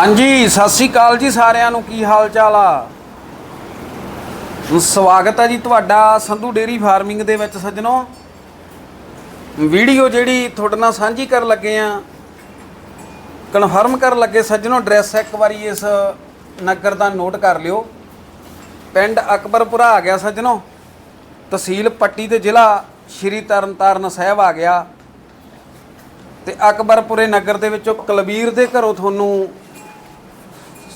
ਹਾਂਜੀ, ਸਤਿ ਸ੍ਰੀ ਅਕਾਲ ਜੀ ਸਾਰਿਆਂ ਨੂੰ, ਕੀ ਹਾਲ ਚਾਲ ਆ? ਸਵਾਗਤ ਹੈ ਜੀ ਤੁਹਾਡਾ ਸੰਧੂ ਡੇਰੀ ਫਾਰਮਿੰਗ ਦੇ ਵਿੱਚ ਸੱਜਣੋ। ਵੀਡੀਓ ਜਿਹੜੀ ਤੁਹਾਡੇ ਨਾਲ ਸਾਂਝੀ ਕਰਨ ਲੱਗੇ ਆ, ਕਨਫਰਮ ਕਰਨ ਲੱਗੇ ਸੱਜਣੋ, ਐਡਰੈਸ ਇੱਕ ਵਾਰੀ ਇਸ ਨਗਰ ਦਾ ਨੋਟ ਕਰ ਲਿਓ। ਪਿੰਡ ਅਕਬਰਪੁਰਾ ਆ ਗਿਆ ਸੱਜਣੋ। ਤਹਿਸੀਲ ਪੱਟੀ ਤੇ ਜ਼ਿਲ੍ਹਾ ਸ਼੍ਰੀ ਤਰਨਤਾਰਨ ਸਾਹਿਬ ਆ ਗਿਆ। ਤੇ ਅਕਬਰਪੁਰੇ ਨਗਰ ਦੇ ਵਿੱਚੋਂ ਕਲਬੀਰ ਦੇ ਘਰੋਂ ਤੁਹਾਨੂੰ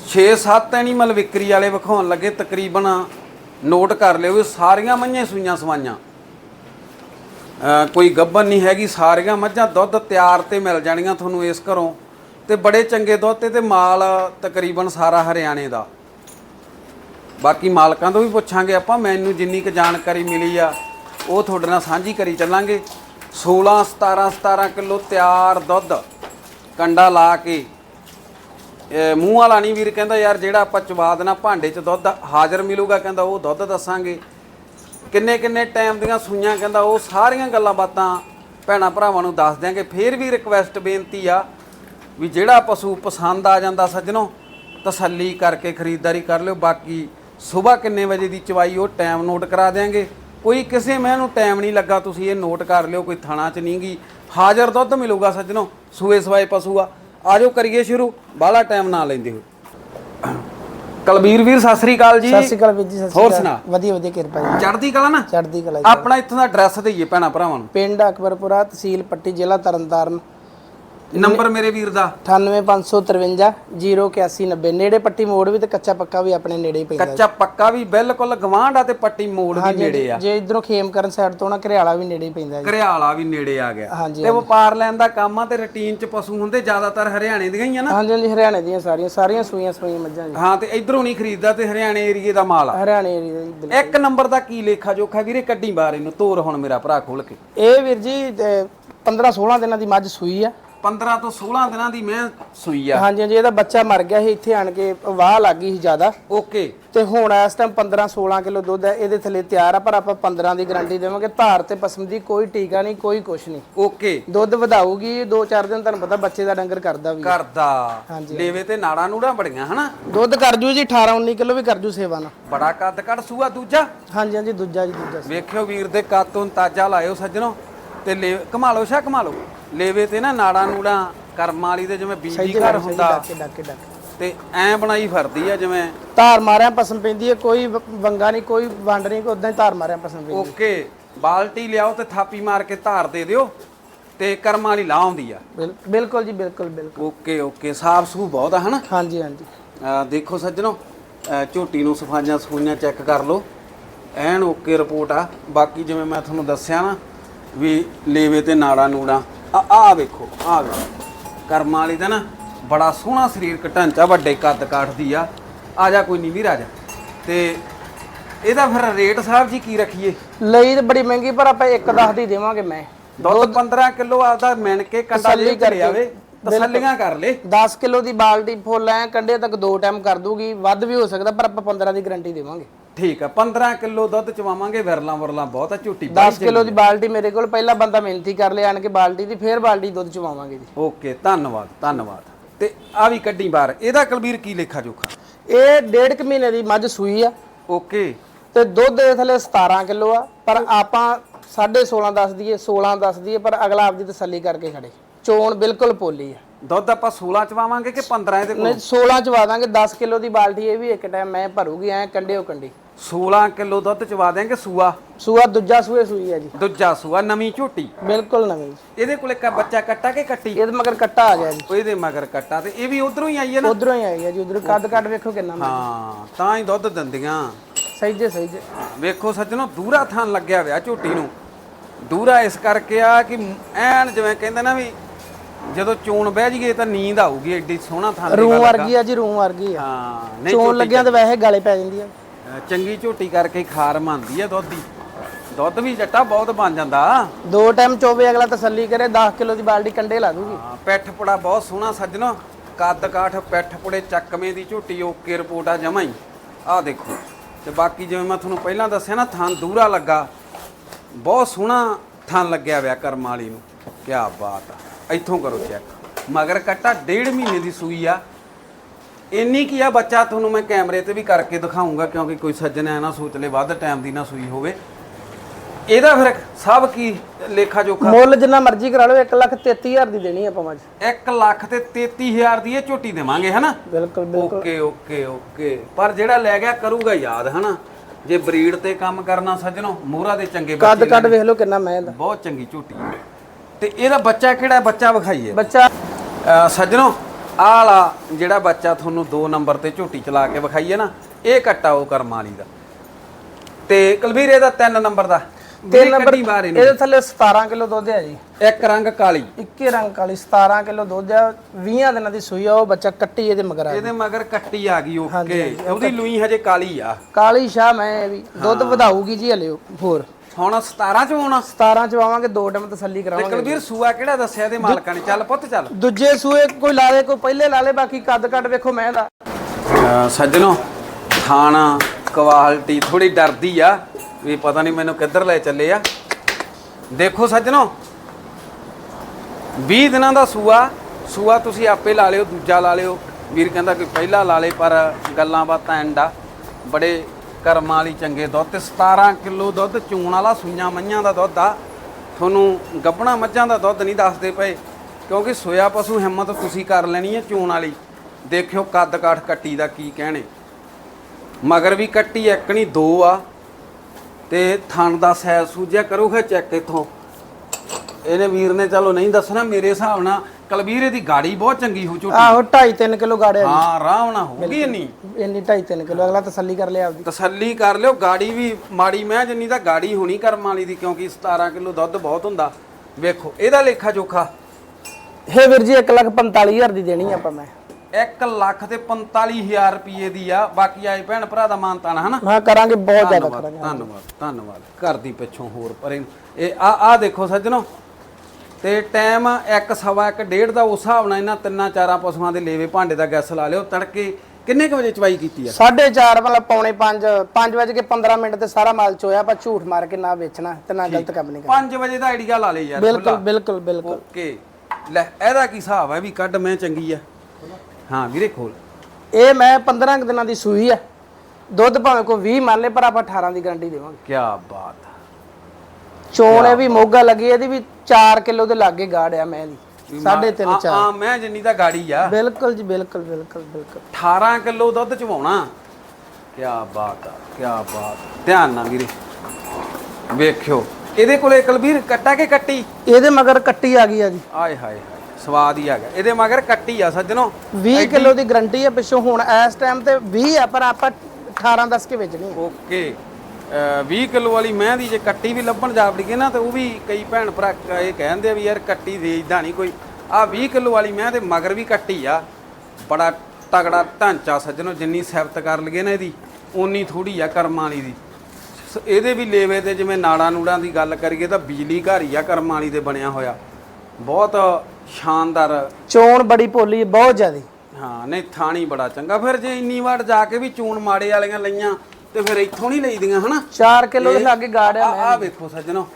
6-7 ਐਨੀਮਲ ਵਿਕਰੀ ਵਾਲੇ ਵਿਖਾਉਣ ਲੱਗੇ, ਤਕਰੀਬਨ ਨੋਟ ਕਰ ਲਿਓ ਵੀ ਸਾਰੀਆਂ ਮੱਝਾਂ ਸੂਈਆਂ ਸਵਾਈਆਂ। ਕੋਈ ਗੱਬਨ ਨਹੀਂ ਹੈਗੀ, ਸਾਰੀਆਂ ਮੱਝਾਂ ਦੁੱਧ ਤਿਆਰ ਤੇ ਮਿਲ ਜਾਣੀਆਂ ਤੁਹਾਨੂੰ ਇਸ ਘਰੋਂ। ਤੇ ਬੜੇ ਚੰਗੇ ਦੁੱਧ ਤੇ ਤੇ ਮਾਲ ਤਕਰੀਬਨ ਸਾਰਾ ਹਰਿਆਣੇ ਦਾ। ਬਾਕੀ ਮਾਲਕਾਂ ਤੋਂ ਵੀ ਪੁੱਛਾਂਗੇ ਆਪਾਂ, ਮੈਨੂੰ ਜਿੰਨੀ ਕੁ ਜਾਣਕਾਰੀ ਮਿਲੀ ਆ, ਉਹ ਤੁਹਾਡੇ ਨਾਲ ਸਾਂਝੀ ਕਰੀ ਚੱਲਾਂਗੇ। 16 17 17 ਕਿਲੋ ਤਿਆਰ ਦੁੱਧ ਕੰਡਾ ਲਾ ਕੇ ਮੂੰਹ ਵਾਲਾ ਨਹੀਂ ਵੀਰ ਕਹਿੰਦਾ, ਯਾਰ ਜਿਹੜਾ ਆਪਾਂ ਚਵਾ ਦੇਣਾ ਭਾਂਡੇ 'ਚ ਦੁੱਧ, ਹਾਜ਼ਰ ਮਿਲੂਗਾ, ਕਹਿੰਦਾ, ਉਹ ਦੁੱਧ ਦੱਸਾਂਗੇ। ਕਿੰਨੇ ਕਿੰਨੇ ਟਾਈਮ ਦੀਆਂ ਸੂਈਆਂ ਕਹਿੰਦਾ, ਉਹ ਸਾਰੀਆਂ ਗੱਲਾਂ ਬਾਤਾਂ ਭੈਣਾ ਭਰਾਵਾਂ ਨੂੰ ਦੱਸ ਦਿਆਂਗੇ। ਫੇਰ ਵੀ ਰਿਕਵੈਸਟ ਬੇਨਤੀ ਆ ਵੀ ਜਿਹੜਾ ਪਸ਼ੂ ਪਸੰਦ ਆ ਜਾਂਦਾ ਸੱਜਣੋ, ਤਸੱਲੀ ਕਰਕੇ ਖਰੀਦਦਾਰੀ ਕਰ ਲਿਓ। ਬਾਕੀ ਸਵੇਰ ਕਿੰਨੇ ਵਜੇ ਦੀ ਚਵਾਈ, ਉਹ ਟਾਈਮ ਨੋਟ ਕਰਾ ਦਿਆਂਗੇ। ਕੋਈ ਕਿਸੇ ਮੈਂ ਨੂੰ ਟਾਈਮ ਨਹੀਂ ਲੱਗਾ, ਤੁਸੀਂ ਇਹ ਨੋਟ ਕਰ ਲਿਓ, ਕੋਈ ਥਾਣਾ 'ਚ ਨਹੀਂ ਨਹੀਂਗੀ ਹਾਜ਼ਰ ਦੁੱਧ ਮਿਲੂਗਾ ਸੱਜਣੋ, ਸੂਏ ਸਵਾਏ ਪਸ਼ੂ ਆ। ਆਜੋ ਕਰੀਏ ਸ਼ੁਰੂ ਬਾਹਲਾ ਟਾਈਮ ਨਾ ਲੈਂਦੇ ਹੋ ਕਲਬੀਰ ਵੀਰ ਸਤਿ ਸ੍ਰੀ ਅਕਾਲ ਜੀ। ਸਤਿ ਸ਼੍ਰੀ ਅਕਾਲ ਵੀਰ ਜੀ ਸਤਿ ਸ਼੍ਰੀ ਹੋਰ ਅਕਾਲ। ਸੁਣਾ। ਵਧੀਆ ਵਧੀਆ ਕਿਰਪਾ ਜੀ। ਚੜ੍ਹਦੀ ਕਲਾ ਨਾ? ਚੜ੍ਹਦੀ ਕਲਾ ਜੀ। ਆਪਣਾ ਇੱਥੋਂ ਦਾ ਐਡਰੈਸ ਦਈਏ ਭੈਣਾ ਭਰਾਵਾਂ ਨੂੰ। ਪਿੰਡ ਅਕਬਰਪੁਰਾ ਤਹਿਸੀਲ ਪੱਟੀ ਜ਼ਿਲ੍ਹਾ ਤਰਨਤਾਰਨ। ਨੰਬਰ ਮੇਰੇ ਵੀਰ ਦਾ 98553 08190 ਨੇੜੇ ਪੱਟੀ ਮੋੜ ਵੀ ਤੇ ਕੱਚਾ ਪੱਕਾ ਵੀ ਆਪਣੇ ਨੇੜੇ ਹੀ ਪੈਂਦਾ ਕੱਚਾ ਪੱਕਾ ਵੀ ਬਿਲਕੁਲ ਗਵਾਂਢ ਆ ਤੇ ਪੱਟੀ ਮੋੜ ਵੀ ਨੇੜੇ ਆ ਜੇ ਇਧਰੋਂ ਖੇਮਕਰਨ ਸਾਈਡ ਤੋਂ ਨਾ ਘਰਿਆਲਾ ਵੀ ਨੇੜੇ ਹੀ ਪੈਂਦਾ ਜੀ ਘਰਿਆਲਾ ਵੀ ਨੇੜੇ ਆ ਗਿਆ ਤੇ ਵਪਾਰ ਲੈਣ ਦਾ ਕੰਮ ਆ ਤੇ ਰੁਟੀਨ ਚ ਪਸ਼ੂ ਹੁੰਦੇ ਜ਼ਿਆਦਾਤਰ ਹਰਿਆਣੇ ਦੀਆਂ ਹੀ ਆ ਨਾ ਹਾਂਜੀ ਹਾਂਜੀ ਹਰਿਆਣੇ ਦੀਆਂ ਸਾਰੀਆਂ ਸਾਰੀਆਂ ਸੂਈਆਂ ਸੂਈਆਂ ਮੱਝਾਂ ਜੀ ਹਾਂ ਤੇ ਇਧਰੋਂ ਨਹੀਂ ਖਰੀਦਦਾ ਤੇ ਹਰਿਆਣੇ ਏਰੀਏ ਦਾ ਮਾਲ ਆ ਹਰਿਆਣੇ ਏਰੀਆ ਦਾ ਇੱਕ ਨੰਬਰ ਦਾ ਕੀ ਲੇਖਾ ਜੋਖਾ ਵੀਰੇ ਕੱਢੀ ਬਾਰੇ ਇਹਨੂੰ ਤੋਰ ਹੁਣ ਮੇਰਾ ਭਰਾ ਖੋਲ ਕੇ ਇਹ ਵੀਰ ਜੀ 15 16 ਦਿਨਾਂ ਦੀ ਮੱਝ ਸੂਈ ਆ 15 ਤੋਂ 16 ਦਿਨਾਂ ਦੀ ਮੈਂ ਸੂਈ ਆ। ਹਾਂਜੀ ਹਾਂਜੀ ਇਹਦਾ ਬੱਚਾ ਮਰ ਗਿਆ ਸੀ ਇੱਥੇ ਆਣ ਕੇ ਵਾਹ ਲੱਗ ਗਈ ਸੀ ਜ਼ਿਆਦਾ। ਓਕੇ। ਤੇ ਹੁਣ ਇਸ ਟਾਈਮ 15 16 ਕਿਲੋ ਦੁੱਧ ਹੈ ਇਹਦੇ ਥੱਲੇ ਤਿਆਰ ਆ ਪਰ ਆਪਾਂ 15 ਦੀ ਗਾਰੰਟੀ ਦੇਵਾਂਗੇ। ਧਾਰ ਤੇ ਪਸਮ ਦੀ ਕੋਈ ਟੀਕਾ ਨਹੀਂ ਕੋਈ ਕੁਛ ਨਹੀਂ। ਓਕੇ। ਦੁੱਧ ਵਧਾਊਗੀ 2-4 ਦਿਨ ਤੁਹਾਨੂੰ ਪਤਾ ਬੱਚੇ ਦਾ ਡੰਗਰ ਕਰਦਾ ਵੀ। ਕਰਦਾ। ਹਾਂਜੀ। ਲੇਵੇ ਤੇ ਨਾੜਾਂ ਨੂੜਾਂ ਬੜੀਆਂ ਹਨਾ? ਦੁੱਧ ਕਰ ਜੂ ਜੀ 18-19 ਕਿਲੋ ਵੀ ਕਰ ਜੂ ਸੇਵਾ ਨਾਲ। ਬੜਾ ਕੱਦ ਕੱਢ ਸੂਆ ਦੂਜਾ। ਹਾਂਜੀ ਹਾਂਜੀ ਦੂਜਾ ਜੀ ਦੂਜਾ। ਵੇਖਿਓ ਵੀਰ ਦੇ ਕੱਦ ਤੋਂ ਤਾਜਾ ਲਾਇਓ ਸੱਜਣੋ। ਤੇ ਲੈ ਕਮਾ ਲਓ ਸ਼ਾ ਕਮਾ ਲਓ। ਲੇਵੇ ਤੇ ਨਾ ਨਾੜਾਂ ਨੂੜਾਂ ਕਰਮਾਂ ਵਾਲੀ ਦੇ ਜਿਵੇਂ ਬੀਜੀ ਘਰ ਹੁੰਦਾ ਡਾਕੇ ਡਾਕੇ ਡਾਕੇ ਤੇ ਐ ਬਣਾਈ ਫਿਰਦੀ ਆ ਜਿਵੇਂ ਧਾਰ ਮਾਰਿਆ ਪਸਮ ਪੈਂਦੀ ਹੈ ਕੋਈ ਵੰਗਾ ਨਹੀਂ ਕੋਈ ਵੰਡ ਨਹੀਂ ਕੋਈ ਉਦਾਂ ਹੀ ਧਾਰ ਮਾਰਿਆ ਪਸਮ ਪੈਂਦੀ ਓਕੇ ਬਾਲਟੀ ਲਿਆਓ ਤੇ ਥਾਪੀ ਮਾਰ ਕੇ ਧਾਰ ਦੇ ਦਿਓ ਤੇ ਕਰਮਾਂ ਵਾਲੀ ਲਾਹ ਆਉਂਦੀ ਆ। ਬਿਲ- ਬਿਲਕੁਲ ਜੀ ਬਿਲਕੁਲ ਬਿਲਕੁਲ। ਓਕੇ ਓਕੇ ਸਾਫ਼ ਸੂ ਬਹੁਤ ਆ ਹਨਾ? ਹਾਂਜੀ ਹਾਂਜੀ। ਅਹ ਦੇਖੋ ਸੱਜਣੋ ਅਹ ਝੋਟੀ ਨੂੰ ਸਫਾਈਆਂ ਸਫੂਈਆਂ ਚੈੱਕ ਕਰ ਲਓ। ਐਨ ਓਕੇ ਰਿਪੋਰਟ ਆ। ਬਾਕੀ ਜਿਵੇਂ ਮੈਂ ਤੁਹਾਨੂੰ ਦੱਸਿਆ ਨਾ ਵੀ ਲੇਵੇ ਤੇ ਨਾੜਾ ਨੂੜਾ ਆ ਆ ਵੇਖੋ ਆ ਵੇਖੋ। ਕਰਮਾਂ ਵਾਲੀ ਦਾ ਨਾ ਬੜਾ ਸੋਹਣਾ ਸਰੀਰਕ ਢਾਂਚਾ ਵੱਡੇ ਕੱਦ ਕਾਠਦੀ ਆ। ਆ ਜਾ ਕੋਈ ਨਹੀਂ ਵੀਰ ਆ ਜਾ। ਤੇ ਇਹਦਾ ਫਿਰ ਰੇਟ ਸਾਹਿਬ ਜੀ ਕੀ ਰੱਖੀਏ? ਲਈ ਤੇ ਬੜੀ ਮਹਿੰਗੀ ਪਰ ਆਪਾਂ ਇੱਕ ਦਸ ਦੀ ਦੇਵਾਂਗੇ ਮੈਂ। ਦੁੱਧ 15 ਕਿਲੋ ਆਪਦਾ ਮਿਣ ਕੇ ਕੰਡਾ ਲੈ ਕੇ ਆਵੇ ਤਸੱਲੀਆਂ ਕਰ ਲੇ। 10 ਕਿਲੋ ਦੀ ਬਾਲਟੀ ਫੁੱਲ ਐ ਕੰਡੇ ਤੱਕ ਦੋ ਟਾਈਮ ਕਰ ਦੂਗੀ ਵੱਧ ਵੀ ਹੋ ਸਕਦਾ ਪਰ ਆਪਾਂ 15 ਦੀ ਗਾਰੰਟੀ ਦੇਵਾਂਗੇ। ਠੀਕ ਆ 15 ਕਿਲੋ ਦੁੱਧ ਚਵਾਵਾਂਗੇ ਵਿਰਲਾ ਵਰਲਾ ਬਹੁਤ ਆ ਝੋਟੀ 10 ਕਿਲੋ ਦੀ ਬਾਲਟੀ ਮੇਰੇ ਕੋਲ ਪਹਿਲਾ ਬੰਦਾ ਮਿਹਨਤੀ ਕਰ ਲਿਆ ਆਣ ਕੇ ਬਾਲਟੀ ਦੀ ਫੇਰ ਬਾਲਟੀ ਦੁੱਧ ਚਵਾਵਾਂਗੇ ਜੀ। ਓਕੇ ਧੰਨਵਾਦ ਧੰਨਵਾਦ। ਤੇ ਆ ਵੀ ਕੱਢੀ ਬਾਹਰ ਇਹਦਾ ਕਲਬੀਰ ਕੀ ਲੇਖਾ ਜੋਖਾ? ਇਹ ਡੇਢ ਕੁ ਮਹੀਨੇ ਦੀ ਮੱਝ ਸੂਈ ਆ। ਓਕੇ। ਤੇ ਦੁੱਧ ਦੇ ਥੱਲੇ 17 ਕਿਲੋ ਆ ਪਰ ਆਪਾਂ 16.5 ਦੱਸ ਦਈਏ 16 ਦੱਸ ਦਈਏ ਪਰ ਅਗਲਾ ਆਪਦੀ ਤਸੱਲੀ ਕਰਕੇ ਖੜੇ। ਚੋਣ ਬਿਲਕੁਲ ਪੋਲੀ ਆ। ਦੁੱਧ ਆਪਾਂ 16 ਚਵਾਵਾਂਗੇ ਕਿ 15 ਇਹਦੇ ਕੋਲ? ਨਹੀਂ 16 ਚਵਾ ਦਾਂਗੇ 10 ਕਿਲੋ ਦੀ ਬਾਲਟੀ ਇਹ ਵੀ ਇੱਕ ਟਾਈਮ ਮੈਂ ਭਰੂਗੀ ਐ ਕੰਡੇ ਉਹ ਕੰਡੀ 16 ਕਿਲੋ ਦੁੱਧ ਚਵਾ ਦਿਆਂਗੇ ਸੂਆ। ਸੂਆ ਦੂਜਾ ਸੂਏ ਸੂਈ ਆ ਜੀ। ਦੂਜਾ ਸੂਆ ਨਵੀਂ ਝੋਟੀ। ਬਿਲਕੁਲ ਨਵੀਂ। ਜੀ। ਇਹਦੇ ਕੋਲ ਇੱਕ ਬੱਚਾ ਕੱਟਾ ਕੇ ਕੱਟੀ? ਇਹਦੇ ਮਗਰ ਕੱਟਾ ਆ ਗਿਆ ਜੀ। ਉਹ ਇਹਦੇ ਮਗਰ ਕੱਟਾ ਤੇ ਇਹ ਵੀ ਉਧਰੋਂ ਹੀ ਆਈ ਹੈ ਨਾ? ਉਧਰੋਂ ਹੀ ਆਈ ਹੈ ਜੀ ਉਧਰੋਂ ਕੱਦ ਕੱਟ ਵੇਖੋ ਕਿੰਨਾ ਮੈਂ ਹਾਂ ਤਾਂ ਹੀ ਦੁੱਧ ਦਿੰਦੀਆਂ। ਸਹੀ ਜੇ ਸਹੀ ਜੇ। ਵੇਖੋ ਸੱਜਣੋ ਦੂਰਾ ਥਾਂ ਲੱਗਿਆ ਹੋਇਆ ਝੋਟੀ ਨੂੰ। ਦੂਰਾ ਇਸ ਕਰਕੇ ਆ ਕਿ ਐਨ ਜਿਵੇਂ ਕਹਿੰਦੇ ਨਾ ਵੀ ਜਦੋਂ ਚੋਣ ਬਹਿ ਜੀਏ ਤਾਂ ਨੀਂਦ ਆਊਗੀ ਐਡੀ ਸੋਹਣਾ ਥਾਂ ਦੇਗਾ ਵਰਗੀ ਆ ਜੀ ਰੂੰ ਵਰਗੀ ਆ। ਹਾਂ ਚੋਣ ਲੱਗਿਆਂ ਤੇ ਵੈਸੇ ਗਾਲੇ ਪੈ ਜਾਂਦੀ ਆ ਚੰਗੀ ਝੋਟੀ ਕਰਕੇ ਖਾਰ ਮੰਨਦੀ ਆ ਦੁੱਧ ਦੀ ਦੁੱਧ ਵੀ ਜੱਟਾ ਬਹੁਤ ਬਣ ਜਾਂਦਾ। ਦੋ ਟਾਈਮ ਚੋਵੇ ਅਗਲਾ ਤਸੱਲੀ ਕਰੇ 10 ਕਿਲੋ ਦੀ ਬਾਲਟੀ ਕੰਡੇ ਲਾ ਦੂਗੀ। ਹਾਂ, ਪਿੱਠ ਪੁੜਾ ਬਹੁਤ ਸੋਹਣਾ ਸੱਜਣੋ। ਕੱਦ ਕਾਠ ਪਿੱਠ ਪੁੜੇ ਚੱਕਵੇਂ ਦੀ ਝੋਟੀ ਓਕੇ ਰਿਪੋਰਟ ਆ ਜਮਾਂ ਹੀ। ਆਹ ਦੇਖੋ ਤੇ ਬਾਕੀ ਜਿਵੇਂ ਮੈਂ ਤੁਹਾਨੂੰ ਪਹਿਲਾਂ ਦੱਸਿਆ ਨਾ ਥਾਂ ਦੂਰਾ ਲੱਗਾ। ਬਹੁਤ ਸੋਹਣਾ ਥਾਂ ਲੱਗਿਆ ਹੋਇਆ ਕਰਮ ਵਾਲੀ ਨੂੰ। ਕੀ ਬਾਤ ਆ। ਇੱਥੋਂ ਕਰੋ ਚੈੱਕ। ਮਗਰ ਕੱਟਾ ਡੇਢ ਮਹੀਨੇ ਦੀ ਸੂਈ ਆ। ਇੰਨੀ ਕੀ ਆ ਬੱਚਾ ਤੁਹਾਨੂੰ ਮੈਂ ਕੈਮਰੇ ਤੇ ਵੀ ਕਰਕੇ ਦਿਖਾਉਂਗਾ ਕਿਉਂਕਿ ਕੋਈ ਸੱਜਣ ਐ ਨਾ ਸੋਚ ਲੇ ਵੱਧ ਟਾਈਮ ਦੀ ਨਾ ਸੂਈ ਹੋਵੇ। ਇਹਦਾ ਫਿਰ ਸਭ ਕੀ ਲੇਖਾ ਜੋਖਾ? ਮੁੱਲ ਜਿੰਨਾ ਮਰਜ਼ੀ ਕਰਾ ਲਓ 1 ਲੱਖ 33000 ਦੀ ਦੇਣੀ ਆਪਾਂ ਮੱਝ 1 ਲੱਖ ਤੇ 33000 ਦੀ ਇਹ ਝੋਟੀ ਦੇਵਾਂਗੇ ਹਨਾ? ਬਿਲਕੁਲ ਬਿਲਕੁਲ। Okay okay okay. ਪਰ ਜਿਹੜਾ ਲੈ ਗਿਆ ਕਰੂਗਾ ਯਾਦ ਹਨਾ? ਜੇ ਬਰੀਡ ਤੇ ਕੰਮ ਕਰਨਾ ਸੱਜਣੋ ਮੋਹਰਾ ਦੇ ਚੰਗੇ ਕੱਦ ਬੱਚੇ ਕੱਦ ਵੇਖ ਲਓ ਕਿੰਨਾ ਮੈਂ ਬਹੁਤ ਚੰਗੀ ਝੋਟੀ ਹੈ। ਤੇ ਇਹਦਾ ਬੱਚਾ ਕਿਹੜਾ ਬੱਚਾ ਵਿਖਾਈਏ। ਬੱਚਾ ਸੱਜਣੋ ਆਹ ਵਾਲਾ ਜਿਹੜਾ ਬੱਚਾ ਤੁਹਾਨੂੰ 2 ਨੰਬਰ ਤੇ ਝੋਟੀ ਚਲਾ ਕੇ ਵਿਖਾਈਏ ਨਾ ਇਹ ਕੱਟਾ ਉਹ ਕਰਮਾਂ ਵਾਲੀ ਦਾ। ਤੇ ਕੁਲਵੀਰ ਇਹਦਾ 3 ਨੰਬਰ ਦਾ। ਤਿੰਨ ਨੰਬਰ ਇਹਨੂੰ ਇਹਦੇ ਥੱਲੇ 17 ਕਿਲੋ ਦੁੱਧ ਹੈ ਜੀ। ਇੱਕ ਰੰਗ ਕਾਲੀ। ਇੱਕੇ ਰੰਗ ਕਾਲੀ 17 ਕਿਲੋ ਦੁੱਧ ਆ 20 ਦਿਨਾਂ ਦੀ ਸੂਈ ਆ ਉਹ ਬੱਚਾ ਕੱਟੀ ਇਹਦੇ ਮਗਰ ਆ ਇਹਦੇ ਮਗਰ ਕੱਟੀ ਆ ਗਈ ਓਕੇ। ਉਹਦੀ ਲੂਈ ਹਜੇ ਕਾਲੀ ਆ। ਕਾਲੀ ਸ਼ਾਹ ਮੈਂ ਇਹ ਵੀ। ਦੁੱਧ ਵਧਾਊਗੀ ਜੀ ਹਲੇ ਹੋਰ। ਹੁਣ 17 ਚ ਆਉਣਾ 17 ਚ ਆਵਾਂਗੇ ਦੋ ਟਾਈਮ ਤਸੱਲੀ ਤੇ ਕਰਾਵਾਂਗੇ। ਕੁਲਵੀਰ ਸੂਆ ਕਿਹੜਾ ਦੱਸਿਆ ਇਹਦੇ ਮਾਲਕਾਂ ਨੇ? ਚੱਲ ਪੁੱਤ ਚੱਲ। ਦੂਜੇ ਸੂਏ ਕੋਈ ਲਾ ਲੇ ਕੋਈ ਪਹਿਲੇ ਲਾ ਲੇ ਬਾਕੀ ਕੱਦ ਕੱਟ ਵੇਖੋ ਮੈਂ ਦਾ। ਸੱਜਣੋ ਖਾਣਾ ਕੁਆਲਿਟੀ ਥੋੜੀ ਡਰਦੀ ਆ ਵੀ ਪਤਾ ਨਹੀਂ ਮੈਨੂੰ ਕਿੱਧਰ ਲੈ ਚੱਲੇ ਆ। ਦੇਖੋ ਸੱਜਣੋ 20 ਦਿਨਾਂ ਦਾ ਸੂਆ ਸੂਆ ਤੁਸੀਂ ਆਪੇ ਲਾ ਲਿਓ ਦੂਜਾ ਲਾ ਲਿਓ। ਵੀਰ ਕਹਿੰਦਾ ਕਿ ਪਹਿਲਾ ਲਾ ਲੇ ਪਰ ਗੱਲਾਂ ਬਾਤਾਂ ਐਂਡ ਆ। ਬੜੇ ਕਰਮਾਂ ਵਾਲੀ ਚੰਗੇ ਦੁੱਧ, ਤੇ 17 ਕਿਲੋ ਦੁੱਧ ਚੂਣ ਵਾਲਾ ਸੂਈਆਂ ਮੱਝਾਂ ਦਾ ਦੁੱਧ ਆ। ਤੁਹਾਨੂੰ ਗੱਬਣਾ ਮੱਝਾਂ ਦਾ ਦੁੱਧ ਨਹੀਂ ਦੱਸਦੇ ਪਏ, ਕਿਉਂਕਿ ਸੋਇਆ ਪਸ਼ੂ ਹਿੰਮਤ ਤੁਸੀਂ ਕਰ ਲੈਣੀ ਹੈ ਚੂਣ ਵਾਲੀ। ਦੇਖਿਓ ਕੱਦ ਕਾਠ ਕੱਟੀ ਦਾ ਕੀ ਕਹਿਣੇ। ਮਗਰ ਵੀ ਕੱਟੀ ਇੱਕ ਨਹੀਂ, ਦੋ ਆ। ਤੇ ਥਣ ਦਾ ਸੈਜ਼ ਸੂਝਿਆ ਕਰੂਗਾ ਚੈੱਕ ਇਥੋਂ। ਇਹਨੇ ਵੀਰ ਨੇ, ਚਲੋ ਨਹੀਂ ਦੱਸਣਾ, ਮੇਰੇ ਹਿਸਾਬ ਨਾਲ ਕਲਬੀਰ ਇਹਦੀ ਗਾੜੀ ਬਹੁਤ ਚੰਗੀ ਹੋ ਝੋਟੀ। ਆਹੋ 2.5 3 ਕਿਲੋ ਗਾੜਿਆ ਹਾਂ ਆਰਾਮ ਨਾਲ ਹੋਊਗੀ ਇੰਨੀ? ਇੰਨੀ 2.5 3 ਕਿਲੋ ਅਗਲਾ ਤਸੱਲੀ ਕਰ ਲਿਆ ਆਪਦੀ। ਤਸੱਲੀ ਕਰ ਲਿਓ ਗਾੜੀ ਵੀ ਮਾੜੀ ਮੈਂ ਜਿੰਨੀ ਤਾਂ ਗਾੜੀ ਹੋਣੀ ਕਰਮ ਵਾਲੀ ਦੀ ਕਿਉਂਕਿ 17 ਕਿਲੋ ਦੁੱਧ ਬਹੁਤ ਹੁੰਦਾ। ਵੇਖੋ ਇਹਦਾ ਲੇਖਾ ਜੋਖਾ। ਇਹ ਵੀਰ ਜੀ 1 ਲੱਖ 45000 ਦੀ ਦੇਣੀ ਆਪਾਂ ਮੈਂ। 1 ਲੱਖ ਤੇ 45000 ਰੁਪਏ ਦੀ ਆ ਬਾਕੀ ਆਏ ਭੈਣ ਭਰਾ ਦਾ ਮਾਨਤਾਨ ਹਨਾ? ਹਾਂ ਕਰਾਂਗੇ ਬਹੁਤ ਜ਼ਿਆਦਾ ਧੰਨਵਾਦ ਕਰਾਂਗੇ। ਧੰਨਵਾਦ ਧੰਨਵਾਦ। ਘਰ ਦੀ ਪਿੱਛੋਂ ਹੋਰ ਪਰੇ। ਇਹ ਆ ਆ ਦੇਖੋ ਸੱਜਣੋ ਤੇ ਟਾਈਮ 1 ਸਵਾ 1 ਡੇਢ ਦਾ ਉਸ ਹਿਸਾਬ ਨਾਲ ਇਹਨਾਂ ਤਿੰਨਾਂ ਚਾਰਾਂ ਪਸ਼ੂਆਂ ਦੇ ਲੇਵੇ ਭਾਂਡੇ ਦਾ ਗੈਸ ਲਾ ਲਿਓ। ਤੜਕੇ ਕਿੰਨੇ ਕੁ ਵਜੇ ਚਵਾਈ ਕੀਤੀ ਆ? 4:30 ਮਤਲਬ ਪੌਣੇ 5 5 ਵਜੇ ਕੇ 15 ਮਿੰਟ ਤੇ ਸਾਰਾ ਮਾਲ ਚੋਇਆ ਆਪਾਂ ਝੂਠ ਮਾਰ ਕੇ ਨਾ ਵੇਚਣਾ ਤੇ ਨਾ ਗਲਤ ਕੰਮ ਨਹੀਂ ਕਰਨਾ। 5 ਵਜੇ ਦਾ ਆਈਡੀਆ ਲਾ ਲਈ ਯਾਰ ਬਿਲਕੁਲ ਬਿਲਕੁਲ ਬਿਲਕੁਲ। ਓਕੇ। ਲੈ ਇਹਦਾ ਕੀ ਹਿਸਾਬ ਹੈ ਵੀ ਕੱਢ ਮੈਂ ਚੰਗੀ ਆ? ਹਾਂ ਵੀਰੇ ਖੋਲ। ਇਹ ਮੈਂ 15 ਕੁ ਦਿਨਾਂ ਦੀ ਸੂਈ ਆ। ਦੁੱਧ ਭਾਵੇਂ ਕੋਈ 20 ਮੰਨ ਲੇ ਪਰ ਆਪਾਂ 18 ਦੀ ਗਾਰੰਟੀ ਦੇਵਾਂਗੇ। ਕੀ ਬਾਤ ਆ। ਚੋਣ ਇਹ ਵੀ ਮੋਗਾ ਲੱਗੀ ਇਹਦੀ ਵੀ 4 ਕਿਲੋ ਦੇ ਲਾਗੇ ਗਾੜ ਆ ਮੈਂ ਦੀ 3.5 ਆ 4 ਆ ਮੈਂ ਜਿੰਨੀ ਦਾ ਗਾੜੀ ਆ। ਬਿਲਕੁਲ ਜੀ ਬਿਲਕੁਲ ਬਿਲਕੁਲ ਬਿਲਕੁਲ। 18 ਕਿਲੋ ਦੁੱਧ ਚਵਾਉਣਾ। ਕੀ ਬਾਤ ਆ ਕੀ ਬਾਤ। ਧਿਆਨ ਨਾਲ ਵੀਰੇ ਵੇਖਿਓ। ਇਹਦੇ ਕੋਲੇ ਕਲਬੀਰ ਕੱਟਾ ਕੇ ਕੱਟੀ? ਇਹਦੇ ਮਗਰ ਕੱਟੀ ਆ ਗਈ ਆ ਜੀ। ਆਏ ਹਾਏ ਹਾਏ ਸਵਾਦ ਹੀ ਆ ਗਿਆ। ਇਹਦੇ ਮਗਰ ਕੱਟੀ ਆ ਸੱਜਣੋ। 20 ਕਿਲੋ ਦੀ ਗਾਰੰਟੀ ਆ ਪਿੱਛੋਂ ਹੁਣ ਇਸ ਟਾਈਮ ਤੇ 20 ਆ ਪਰ ਆਪਾਂ 18 ਦੱਸ ਕੇ ਵੇਚਣੀ ਓਕੇ। 20 ਕਿਲੋ ਵਾਲੀ ਮੈਂ ਦੀ ਜੇ ਕੱਟੀ ਵੀ ਲੱਭਣ ਜਾਵੜੀਏ ਨਾ ਤੇ ਉਹ ਵੀ ਕਈ ਭੈਣ ਭਰਾ ਇਹ ਕਹਿੰਦੇ ਆ ਵੀ ਯਾਰ ਕੱਟੀ ਵੇਚਦਾ ਨਹੀਂ ਕੋਈ। ਆ 20 ਕਿਲੋ ਵਾਲੀ ਮੈਂ ਤੇ ਮਗਰ ਵੀ ਕੱਟੀ ਆ। ਬੜਾ ਤਗੜਾ ਢਾਂਚਾ ਸੱਜਣੋ ਜਿੰਨੀ ਸਿਫਤ ਕਰ ਲਈਏ ਨਾ ਇਹਦੀ ਓਨੀ ਥੋੜੀ ਆ ਕਰਮਾਂ ਵਾਲੀ ਦੀ। ਇਹਦੇ ਵੀ ਲੇਵੇ ਤੇ ਜਿਵੇਂ ਨਾੜਾਂ ਨੂੜਾਂ ਦੀ ਗੱਲ ਕਰੀਏ ਤਾਂ ਬਿਜਲੀ ਘਰ ਹੀ ਆ ਕਰਮਾਂ ਵਾਲੀ ਦੇ ਬਣਿਆ ਹੋਇਆ। ਬਹੁਤ ਸ਼ਾਨਦਾਰ। ਚੋਣ ਬੜੀ ਭੋਲੀ ਬਹੁਤ ਜ਼ਿਆਦੀ। ਹਾਂ ਨਹੀਂ ਥਾਣੀ ਬੜਾ ਚੰਗਾ। ਫਿਰ ਜੇ ਇੰਨੀ ਵਾਰ ਜਾ ਕੇ ਵੀ ਚੂਣ ਮਾੜੇ ਵਾਲੀਆਂ ਲਈਆਂ ਤੇ ਫਿਰ ਇੱਥੋਂ ਨਹੀਂ ਲਈਦੀਆਂ ਹਨਾ? 4 ਕਿਲੋ ਦੇ ਲਾਗੇ ਗਾੜ ਆ ਆ ਵੇਖੋ ਸੱਜਣੋ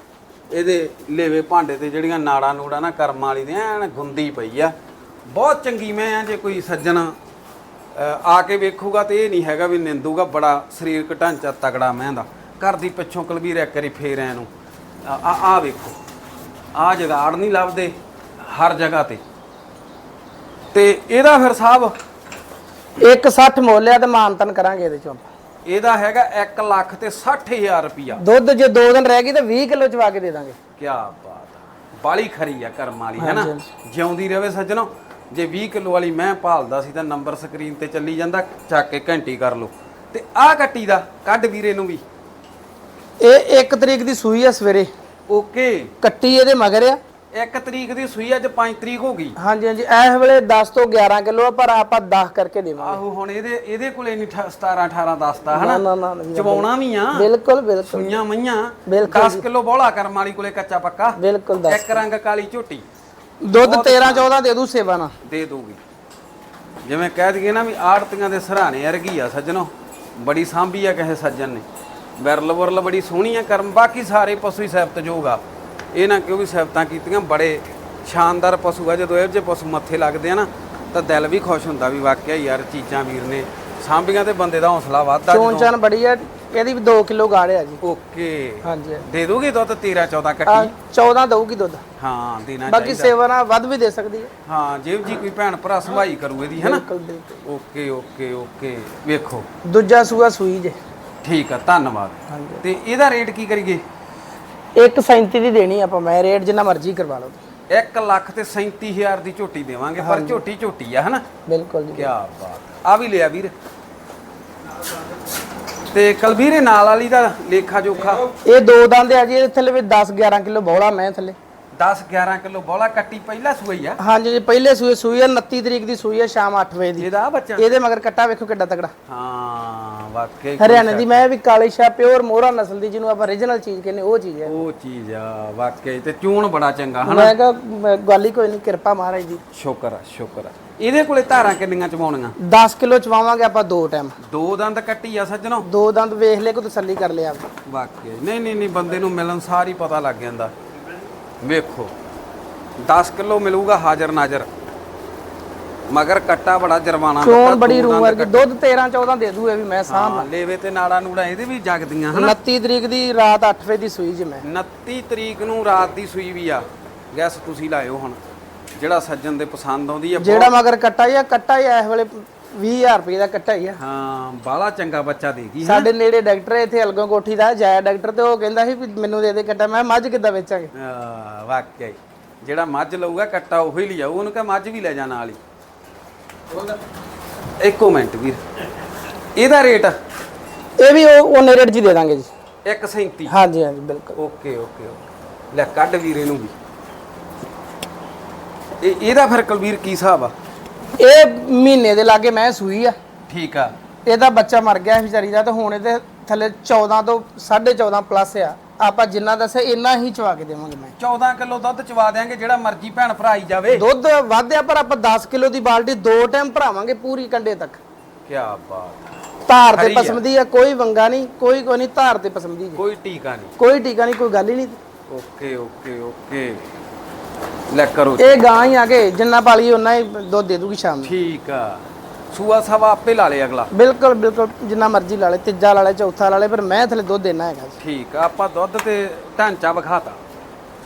ਇਹਦੇ ਲੇਵੇ ਭਾਂਡੇ ਤੇ ਜਿਹੜੀਆਂ ਨਾੜਾਂ ਨੂੜਾਂ ਨਾ ਕਰਮ ਵਾਲੀ ਦੀਆਂ ਐਨ ਗੁੰਦੀ ਪਈ ਆ। ਬਹੁਤ ਚੰਗੀ ਮੈਂ ਆ ਜੇ ਕੋਈ ਸੱਜਣ ਆ ਕੇ ਵੇਖੂਗਾ ਤੇ ਇਹ ਨਹੀਂ ਹੈਗਾ ਵੀ ਨਿੰਦੂਗਾ ਬੜਾ ਸਰੀਰਕ ਢਾਂਚਾ ਤਗੜਾ ਮੈਂ ਦਾ। ਘਰ ਦੀ ਪਿੱਛੋਂ ਕਲਵੀਰ ਇੱਕ ਵਾਰੀ ਫੇਰ ਐ ਨੂੰ। ਆ ਆ- ਵੇਖੋ ਆ ਜਗਾੜ ਨਹੀਂ ਲੱਭਦੇ ਹਰ ਜਗ੍ਹਾ ਤੇ। ਤੇ ਇਹਦਾ ਫਿਰ ਸਾਹਿਬ 160 ਮੁੱਲ ਆ ਤੇ ਮਾਨਤਨ ਕਰਾਂਗੇ ਇਹਦੇ ਚੋਂ। ਇਹਦਾ ਹੈਗਾ 1 ਲੱਖ ਤੇ 60000 ਰੁਪਿਆ ਦੁੱਧ ਜੇ 2 ਦਿਨ ਰਹਿ ਗਈ ਤੇ 20 ਕਿਲੋ ਚਵਾ ਕੇ ਦੇ ਦਾਂਗੇ। ਕੀ ਬਾਤ ਬਾਲੀ ਖਰੀ ਆ ਕਰਮ ਵਾਲੀ ਹੈ ਨਾ? ਜਿਉਂਦੀ ਰਵੇ ਸੱਜਣੋ। ਜੇ 20 ਕਿਲੋ ਵਾਲੀ ਮੈਂ ਭਾਲਦਾ ਸੀ ਤਾਂ ਨੰਬਰ ਸਕਰੀਨ ਤੇ ਚੱਲੀ ਜਾਂਦਾ ਚੱਕ ਕੇ ਘੰਟੀ ਕਰ ਲਓ। ਤੇ ਆਹ ਕੱਟੀ ਦਾ ਕੱਢ ਵੀਰੇ ਨੂੰ ਵੀ। ਇਹ 1 ਤਰੀਕ ਦੀ ਸੂਈ ਆ ਸਵੇਰੇ। ਓਕੇ। ਕੱਟੀ ਇਹਦੇ ਮਗਰ ਆ। 1 ਤਰੀਕ ਦੀ ਸੂਈ ਅੱਜ 5 ਤਰੀਕ ਹੋ ਗਈ। ਹਾਂਜੀ ਹਾਂਜੀ। ਇਸ ਵੇਲੇ 10 ਤੋਂ 11 ਕਿਲੋ ਆ ਪਰ ਆਪਾਂ 10 ਕਰਕੇ ਦੇਵਾਂਗੇ। ਆਹੋ ਹੁਣ ਇਹਦੇ ਇਹਦੇ ਕੋਲੇ ਨਹੀਂ 17 18 ਦੱਸਦਾ ਨਾ ਹਨਾ? ਨਾ ਨਾ ਨਾ, ਚਵਾਉਣਾ ਵੀ ਆ। ਬਿਲਕੁਲ ਬਿਲਕੁਲ। ਸੂਈਆਂ ਮਈਆਂ ਬਿਲਕੁਲ 10 ਕਿਲੋ ਬੋਲਾ ਕਰਮ ਵਾਲੀ ਕੋਲੇ ਕੱਚਾ ਪੱਕਾ। ਬਿਲਕੁਲ ਦੱਸ। ਇੱਕ ਰੰਗ ਕਾਲੀ ਝੋਟੀ। ਦੁੱਧ 13 14 ਦੇ ਦੂ ਸੇਵਾ ਨਾਲ ਦੇ ਦੂਗੀ ਜਿਵੇਂ ਕਹਿ ਦਈਏ ਨਾ ਵੀ ਆੜਤੀਆਂ ਦੇ ਸਰਾਣੇ ਵਰਗੀ ਆ ਸੱਜਣੋ। ਬੜੀ ਸਾਂਭੀ ਆ ਕਿਸੇ ਸੱਜਣ ਨੇ। ਵਿਰਲ ਵਰਲ ਬੜੀ ਸੋਹਣੀ ਆ ਕਰਮ। ਬਾਕੀ ਸਾਰੇ ਪਸ਼ੂ ਹੀ ਸਿਫਤ ਜੋਗਾ ਇਹ ਨਾ ਕਿਉਂ ਵੀ ਸਿਫਤਾਂ ਕੀਤੀਆਂ ਬੜੇ ਸ਼ਾਨਦਾਰ ਪਸ਼ੂ ਆ ਜਦੋਂ ਇਹੋ ਜਿਹੇ ਪਸ਼ੂ ਮੱਥੇ ਲੱਗਦੇ ਆ ਨਾ ਤਾਂ ਦਿਲ ਵੀ ਖੁਸ਼ ਹੁੰਦਾ ਵੀ ਵਾਕਿਆ ਯਾਰ ਚੀਜ਼ਾਂ ਵੀਰ ਨੇ ਸਾਂਭੀਆਂ ਤੇ ਬੰਦੇ ਦਾ ਹੌਸਲਾ ਵੱਧਦਾ ਚੋਣ ਚਾਨ ਬੜੀ ਆ ਇਹਦੀ ਵੀ 2 ਕਿਲੋ ਗਾੜ ਆ ਜੀ। ਓਕੇ। ਹਾਂਜੀ। ਦੇ ਦੋਗੇ ਦੁੱਧ 13 14 ਆ ਕੱਟੀ? 14 ਦਊਗੀ ਦੁੱਧ। ਹਾਂ ਦੇਣਾ ਬਾਕੀ ਸੇਵਾ ਨਾਲ ਵੱਧ ਵੀ ਦੇ ਸਕਦੀ ਹੈ ਹਾਂ ਜੇ ਜੀ ਕੋਈ ਭੈਣ ਭਰਾ ਸੰਭਾਈ ਕਰੂ ਇਹਦੀ ਹੈ ਨਾ? ਬਿਲਕੁਲ ਬਿਲਕੁਲ। Okay okay okay. ਵੇਖੋ। ਦੂਜਾ ਸੂਆ ਸੂਈ ਜੇ। ਠੀਕ ਆ ਧੰਨਵਾਦ। ਤੇ ਇਹਦਾ ਰੇਟ ਕੀ ਕਰੀਏ? 137 ਦੀ ਦੇਣੀ ਆਪਾਂ ਮੈਂ ਰੇਟ ਜਿੰਨਾ ਮਰਜ਼ੀ ਕਰਵਾ ਲਓ। 1 ਲੱਖ ਤੇ 37000 ਦੀ ਝੋਟੀ ਦੇਵਾਂਗੇ ਪਰ ਝੋਟੀ ਝੋਟੀ ਆ ਹਨਾ? ਬਿਲਕੁਲ ਜੀ ਕੀ ਬਾਤ। ਆ ਵੀ ਲਿਆ ਵੀਰ। ਤੇ ਕਲਵੀਰੇ ਨਾਲ ਵਾਲੀ ਦਾ ਲੇਖਾ ਜੋਖਾ। ਇਹ ਦੋ ਦੰਦ ਆ ਜੀ ਇਹਦੇ ਥੱਲੇ ਵੀ 10 11 ਕਿਲੋ ਬੌਲਾ ਮੈਂ ਥੱਲੇ। 10 11 ਕਿਲੋ ਬੋਲਾ ਕੱਟੀ ਪਹਿਲਾ ਸੂਈ ਆ। ਹਾਂਜੀ ਜੀ ਪਹਿਲੇ ਸੂਏ ਸੂਈ ਆ 29 ਤਰੀਕ ਦੀ ਸੂਈ ਆ ਸ਼ਾਮ 8 ਵਜੇ ਦੀ। ਇਹਦਾ ਬੱਚਾ? ਇਹਦੇ ਮਗਰ ਕੱਟਾ ਵੇਖੋ ਕਿੱਡਾ ਤਗੜਾ ਹਾਂ ਵਾਕਈ ਹਰਿਆਣੇ ਦੀ ਮੈਂ ਵੀ ਕਾਲੀ ਸ਼ਾ ਪਿਓਰ ਮੋਹਰਾ ਨਸਲ ਦੀ ਜਿਹਨੂੰ ਆਪਾਂ origignal ਚੀਜ਼ ਕਹਿੰਦੇ ਉਹ ਚੀਜ਼ ਹੈ ਉਹ ਚੀਜ਼ ਆ ਵਾਕਈ ਤੇ ਚੂਣ ਬੜਾ ਚੰਗਾ ਹਨਾ? ਮੈਂ ਕਿਹਾ ਗੱਲ ਹੀ ਕੋਈ ਨਹੀਂ ਕਿਰਪਾ ਮਹਾਰਾਜ ਦੀ। ਸ਼ੁਕਰ ਆ ਸ਼ੁਕਰ ਆ। ਇਹਦੇ ਕੋਲੇ ਧਾਰਾਂ ਕਿੰਨੀਆਂ ਚਵਾਉਣੀਆਂ? 10 ਕਿਲੋ ਚਵਾਵਾਂਗੇ ਆਪਾਂ ਦੋ ਟਾਈਮ ਦੋ ਦੰਦ ਕੱਟੀ ਆ ਸੱਜਣੋ? ਦੋ ਦੰਦ ਵੇਖ ਲੈ ਕੋ ਤਸੱਲੀ ਕਰ ਲਿਆ। ਵਾਕਈ ਨਹੀਂ ਨਹੀਂ ਨਹੀਂ ਬੰਦੇ ਨੂੰ ਮਿਲਣ ਸਾਰ ਪਤਾ ਲੱਗ ਜਾਂਦਾ। ਵੇਖੋ 10 ਕਿਲੋ ਮਿਲੂਗਾ ਹਾਜ਼ਰ ਨਾਜ਼ਰ। ਮਗਰ ਕੱਟਾ ਬੜਾ ਜਰਮਾਨਾ ਚੋਣ ਬੜੀ ਦੋ ਰੂ ਦੰਦ ਵਰਗੀ ਦੁੱਧ 13 14 ਦੇ ਦੂ ਇਹ ਵੀ ਮੈਂ ਹਾਂ ਲੇਵੇ ਤੇ ਨਾੜਾ ਨੂੜਾ ਇਹਦੇ ਵੀ ਜਗਦੀਆਂ ਹਨਾ? 29 ਤਰੀਕ ਦੀ ਰਾਤ 8 ਵਜੇ ਦੀ ਸੂਈ ਜੀ ਮੈਂ। 29 ਤਰੀਕ ਨੂੰ ਰਾਤ ਦੀ ਸੂਈ ਵੀ ਆ। ਗੈਸ ਤੁਸੀਂ ਲਾਇਓ ਹੁਣ ਜਿਹੜਾ ਸੱਜਣ ਦੇ ਪਸੰਦ ਆਉਂਦੀ ਆ ਜਿਹੜਾ ਮਗਰ ਕੱਟਾ ਹੀ ਆ ਕੱਟਾ ਹੀ ਇਸ ਵੇਲੇ 20000 ਰੁਪਏ ਦਾ ਕੱਟਾ ਹੀ ਆ। ਹਾਂ ਬਾਲਾ ਚੰਗਾ ਬੱਚਾ ਦੇਗੀ ਸਾਡੇ ਨੇੜੇ ਡਾਕਟਰ ਹੈ ਇੱਥੇ ਅਲਗੋਂ ਕੋਠੀ ਦਾ ਜਾਇਆ ਡਾਕਟਰ ਤੇ ਉਹ ਕਹਿੰਦਾ ਸੀ ਵੀ ਮੈਨੂੰ ਦੇ ਦੇ ਕੱਟਾ ਮੈਂ ਮੱਝ ਕਿੱਦਾਂ ਵੇਚਾਂਗੇ? ਆ ਵਾਕਿਆ ਹੀ। ਜਿਹੜਾ ਮੱਝ ਲਊਗਾ ਕੱਟਾ ਉਹੀ ਲਿਆਊ ਉਹਨੂੰ ਕਹ ਮੱਝ ਵੀ ਲੈ ਜਾ ਨਾਲ ਹੀ। ਇੱਕੋ ਮਿੰਟ ਵੀਰ। ਇਹਦਾ ਰੇਟ? ਇਹ ਵੀ ਉਹ ਉਹਨੇ ਰੇਟ ਜੀ ਦੇ ਦਾਂਗੇ ਜੀ। 137 ਹਾਂਜੀ ਹਾਂਜੀ ਬਿਲਕੁਲ। Okay okay okay. ਲੈ ਕੱਢ ਵੀਰੇ ਨੂੰ ਵੀ। ਇਹ ਇਹਦਾ ਫਿਰ ਕੁਲਵੀਰ ਕੀ ਹਿਸਾਬ ਆ? ਇਹ ਮਹੀਨੇ ਦੇ ਲਾਗੇ ਮੈਂ ਸੂਈ ਆ। ਠੀਕ ਆ। ਇਹਦਾ ਬੱਚਾ ਮਰ ਗਿਆ ਸੀ ਵਿਚਾਰੀ ਦਾ ਤੇ ਹੁਣ ਇਹਦੇ ਥੱਲੇ 14 ਤੋਂ 14.5 ਪਲੱਸ ਆ। ਆਪਾਂ ਜਿੰਨਾ ਦੱਸਿਆ ਇੰਨਾ ਹੀ ਚਵਾ ਕੇ ਦੇਵਾਂਗੇ ਮੈਂ। 14 ਕਿਲੋ ਦੁੱਧ ਚਵਾ ਦਿਆਂਗੇ ਜਿਹੜਾ ਮਰਜ਼ੀ ਭੈਣ ਭਰਾ ਆਈ ਜਾਵੇ। ਦੁੱਧ ਵਾਧਿਆ ਪਰ ਆਪਾਂ 10 ਕਿਲੋ ਦੀ ਬਾਲਟੀ ਦੋ ਟਾਈਮ ਭਰਾਵਾਂਗੇ ਪੂਰੀ ਕੰਡੇ ਤੱਕ। ਕੀ ਬਾਤ। ਧਾਰ ਤੇ ਹਰੀ ਆ। ਪਸੰਦੀ ਆ ਕੋਈ ਵੰਗਾ ਨਹੀਂ ਕੋਈ ਕੋਈ ਨਹੀਂ ਧਾਰ ਤੇ ਪਸੰਦੀ ਜੀ। ਕੋਈ ਟੀਕਾ ਨਹੀਂ। ਕੋਈ ਟੀਕਾ ਨਹੀਂ ਕੋਈ ਗੱਲ ਹੀ ਨਹੀਂ। Okay okay okay. ਲੈ ਕਰੋ ਇਹ ਗਾਂ ਹੀ ਆ ਕੇ ਜਿੰਨਾ ਪਾਲੀ ਉਹਨਾਂ ਹੀ ਦੁੱਧ ਦੇ ਦੂਗੀ ਸ਼ਾਮ ਨੂੰ। ਠੀਕ ਆ। ਸੂਆ ਸਵਾ ਆਪੇ ਲਾ ਲੇ ਅਗਲਾ। ਬਿਲਕੁਲ ਬਿਲਕੁਲ ਜਿੰਨਾ ਮਰਜ਼ੀ ਲਾ ਲੈ ਤੀਜਾ ਲਾ ਲੈ ਚੌਥਾ ਲਾ ਲੈ ਪਰ ਮੈਂ ਥੱਲੇ ਦੁੱਧ ਦੇਣਾ ਹੈਗਾ ਠੀਕ ਆ ਆਪਾਂ ਦੁੱਧ ਤੇ ਢਾਂਚਾ ਵਿਖਾਤਾ।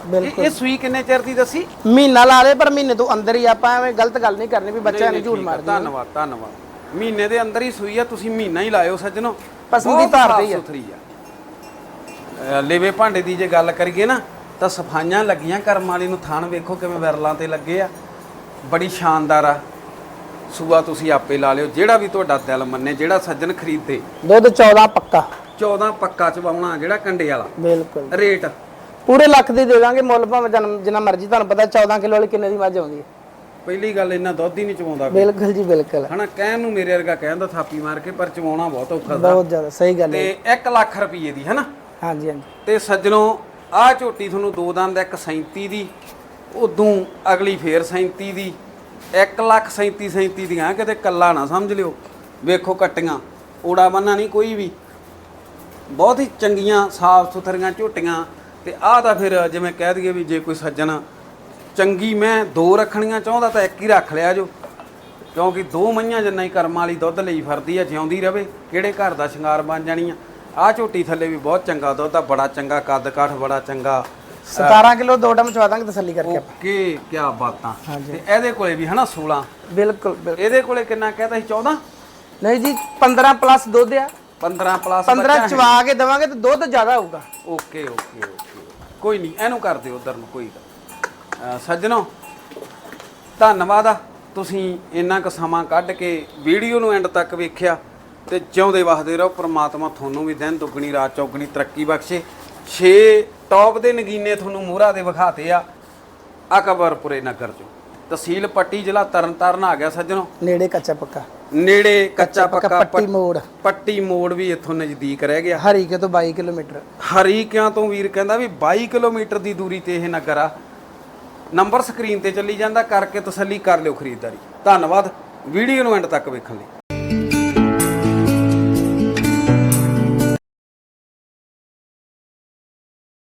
ਬਿਲਕੁਲ। ਇਹ ਸੂਈ ਕਿੰਨੇ ਚਿਰ ਦੀ ਦੱਸੀ? ਮਹੀਨਾ ਲਾ ਲੈ ਪਰ ਮਹੀਨੇ ਤੋਂ ਅੰਦਰ ਹੀ ਆਪਾਂ ਐਵੇਂ ਗਲਤ ਗੱਲ ਨਹੀਂ ਕਰਨੀ ਵੀ ਬੱਚਾ ਨਹੀਂ, ਨਹੀਂ ਝੂਠ ਠੀਕ ਆ, ਮਾਰਦੇ ਧੰਨਵਾਦ ਧੰਨਵਾਦ। ਮਹੀਨੇ ਦੇ ਅੰਦਰ ਹੀ ਸੂਈ ਆ ਤੁਸੀਂ ਮਹੀਨਾ ਹੀ ਲਾਇਓ ਸੱਜਣੋ। ਪਸੰਦੀ ਬਹੁਤ ਧਾਰ ਤੇ ਹੀ ਆ। ਸਾਫ਼ ਸੁਥਰੀ ਆ। ਅਹ ਲੇਵੇ ਭਾਂਡੇ ਦੀ ਜੇ ਗੱਲ ਕਰੀਏ ਨਾ ਤਾਂ ਸਫਾਈਆਂ ਲੱਗੀਆਂ ਕਰਮ ਵਾਲੀ ਨੂੰ ਥਾਣ ਵੇਖੋ ਕਿਵੇਂ ਵਿਰਲਾਂ ਤੇ ਲੱਗੇ ਆ। ਬੜੀ ਸ਼ਾਨਦਾਰ ਆ। ਸੂਆ ਤੁਸੀਂ ਆਪੇ ਲਾ ਲਿਓ ਜਿਹੜਾ ਵੀ ਤੁਹਾਡਾ ਦਿਲ ਮੰਨੇ ਜਿਹੜਾ ਸੱਜਣ ਖਰੀਦੇ। ਦੁੱਧ 14 ਪੱਕਾ। 14 ਪੱਕਾ ਚਵਾਉਣਾ ਜਿਹੜਾ ਕੰਡੇ ਵਾਲਾ। ਬਿਲਕੁਲ। ਰੇਟ। ਪੂਰੇ ਲੱਖ ਦੀ ਦੇ ਦਾਂਗੇ ਮੁੱਲ ਭਾਵੇਂ ਜਨਮ ਜਿੰਨਾ ਮਰਜ਼ੀ ਤੁਹਾਨੂੰ ਪਤਾ 14 ਕਿਲੋ ਵਾਲੀ ਕਿੰਨੇ ਦੀ ਮੱਝ ਆਉਂਦੀ ਹੈ। ਪਹਿਲੀ ਗੱਲ ਇਹਨਾਂ ਦੁੱਧ ਹੀ ਨਹੀਂ ਚਵਾਉਂਦਾ ਕੋਈ। ਬਿਲਕੁਲ ਜੀ ਬਿਲਕੁਲ। ਹਨਾ ਕਹਿਣ ਨੂੰ ਮੇਰੇ ਵਰਗਾ ਕਹਿੰਦਾ ਥਾਪੀ ਮਾਰ ਕੇ ਪਰ ਚਵਾਉਣਾ ਬਹੁਤ ਔਖਾ ਦਾ ਬਹੁਤ ਜ਼ਿਆਦਾ ਸਹੀ ਗੱਲ ਹੈ। ਤੇ 1 ਲੱਖ ਰੁਪਏ ਦੀ ਹਨਾ? ਹਾਂਜੀ ਹਾਂਜੀ। ਤੇ ਸੱਜਣੋ ਆਹ ਝੋਟੀ ਤੁਹਾਨੂੰ ਦੋ ਦੰਦ, ਇੱਕ 37 ਦੀ, ਉਦੋਂ ਅਗਲੀ ਫੇਰ 37 ਦੀ 1 ਲੱਖ 37 37 ਦੀਆਂ, ਕਿਤੇ ਕੱਲਾ ਨਾ ਸਮਝ ਲਿਓ। ਵੇਖੋ ਕੱਟੀਆਂ ਓੜਾ ਬੰਨਾ ਨਹੀਂ ਕੋਈ ਵੀ। ਬਹੁਤ ਹੀ ਚੰਗੀਆਂ, ਸਾਫ਼ ਸੁਥਰੀਆਂ ਝੋਟੀਆਂ, ਤੇ ਆਹ ਤਾਂ ਫਿਰ ਜਿਵੇਂ ਕਹਿ ਦਈਏ ਵੀ ਜੇ ਕੋਈ ਸੱਜਣ, ਚੰਗੀ ਮੈਂ ਦੋ ਰੱਖਣੀਆਂ ਚਾਹੁੰਦਾ ਤਾਂ ਇੱਕ ਹੀ ਰੱਖ ਲਿਆ ਜੋ। ਕਿਉਂਕਿ ਦੋ ਮਈਆਂ ਜਿੰਨਾ ਹੀ ਕਰਮਾਂ ਵਾਲੀ ਦੁੱਧ ਲਈ ਫਰਦੀ ਆ, ਜਿਉਂਦੀ ਰਵੇ, ਕਿਹੜੇ ਘਰ ਦਾ ਸ਼ਿੰਗਾਰ ਬਣ ਜਾਣੀ ਆ। ਆਹ ਝੋਟੀ ਥੱਲੇ ਵੀ ਬਹੁਤ ਚੰਗਾ ਦੁੱਧ ਆ ਬੜਾ ਚੰਗਾ ਕੱਦ ਕਾਠ ਬੜਾ ਚੰਗਾ। 17 ਕਿਲੋ ਦੋ ਟਾਈਮ ਚਵਾ ਦਾਂਗੇ ਤਸੱਲੀ ਕਰਕੇ ਆਪਾਂ। ਓਕੇ ਕੀ ਬਾਤਾਂ। ਤੇ ਇਹਦੇ ਕੋਲੇ ਵੀ ਹਨਾ 16 ਬਿਲਕੁਲ ਬਿਲਕੁਲ। ਇਹਦੇ ਕੋਲੇ ਕਿੰਨਾ ਕਹਿੰਦਾ ਸੀ 14 ਨਹੀਂ ਜੀ 15 ਪਲੱਸ ਦੁੱਧ ਆ। 15 ਪਲੱਸ 15 ਚਵਾ ਕੇ ਦੇਵਾਂਗੇ ਤੇ ਦੁੱਧ ਜ਼ਿਆਦਾ ਹੋਊਗਾ ਓਕੇ ਓਕੇ ਓਕੇ। ਕੋਈ ਨਹੀਂ ਇਹਨੂੰ ਕਰ ਦਿਓ ਉਧਰ ਨੂੰ ਕੋਈ ਸੱਜਣੋ ਧੰਨਵਾਦ ਆ। ਤੁਸੀਂ ਇੰਨਾ ਕੁ ਸਮਾਂ ਕੱਢ ਕੇ ਵੀਡੀਓ ਨੂੰ ਐਂਡ ਤੱਕ ਵੇਖਿਆ। ਤੇ ਜਿਉਂਦੇ ਵਸਦੇ ਰਹੋ ਪ੍ਰਮਾਤਮਾ ਤੁਹਾਨੂੰ ਵੀ ਦਿਨ ਦੁੱਗਣੀ ਰਾਤ ਚੌਗਣੀ ਤਰੱਕੀ ਬਖਸ਼ੇ। 6 ਟੌਪ ਦੇ ਨਗੀਨੇ ਤੁਹਾਨੂੰ ਮੂਹਰਾ ਦੇ ਵਿਖਾਤੇ ਆ ਅਕਬਰਪੁਰੇ ਨਗਰ ਚੋਂ। ਤਹਿਸੀਲ ਪੱਟੀ ਜ਼ਿਲ੍ਹਾ ਤਰਨਤਾਰਨ ਆ ਗਿਆ ਸੱਜਣੋ। ਨੇੜੇ ਕੱਚਾ ਪੱਕਾ। ਨੇੜੇ ਕੱਚਾ ਪੱਕਾ ਪੱਟੀ ਮੋੜ। ਪੱਟੀ ਮੋੜ ਵੀ ਇੱਥੋਂ ਨਜ਼ਦੀਕ ਰਹਿ ਗਿਆ। ਹਰੀਕੇ ਤੋਂ 22 ਕਿਲੋਮੀਟਰ। ਹਰੀਕਿਆਂ ਤੋਂ ਵੀਰ ਕਹਿੰਦਾ ਵੀ 22 ਕਿਲੋਮੀਟਰ ਦੀ ਦੂਰੀ ਤੇ ਇਹ ਨਗਰ ਆ। ਨੰਬਰ ਸਕਰੀਨ ਤੇ ਚੱਲੀ ਜਾਂਦਾ ਕਰਕੇ ਤਸੱਲੀ ਕਰ ਲਿਓ ਖਰੀਦਦਾਰੀ। ਧੰਨਵਾਦ। ਵੀਡੀਓ ਨੂੰ ਐਂਡ ਤੱਕ ਵੇਖਣ ਲਈ।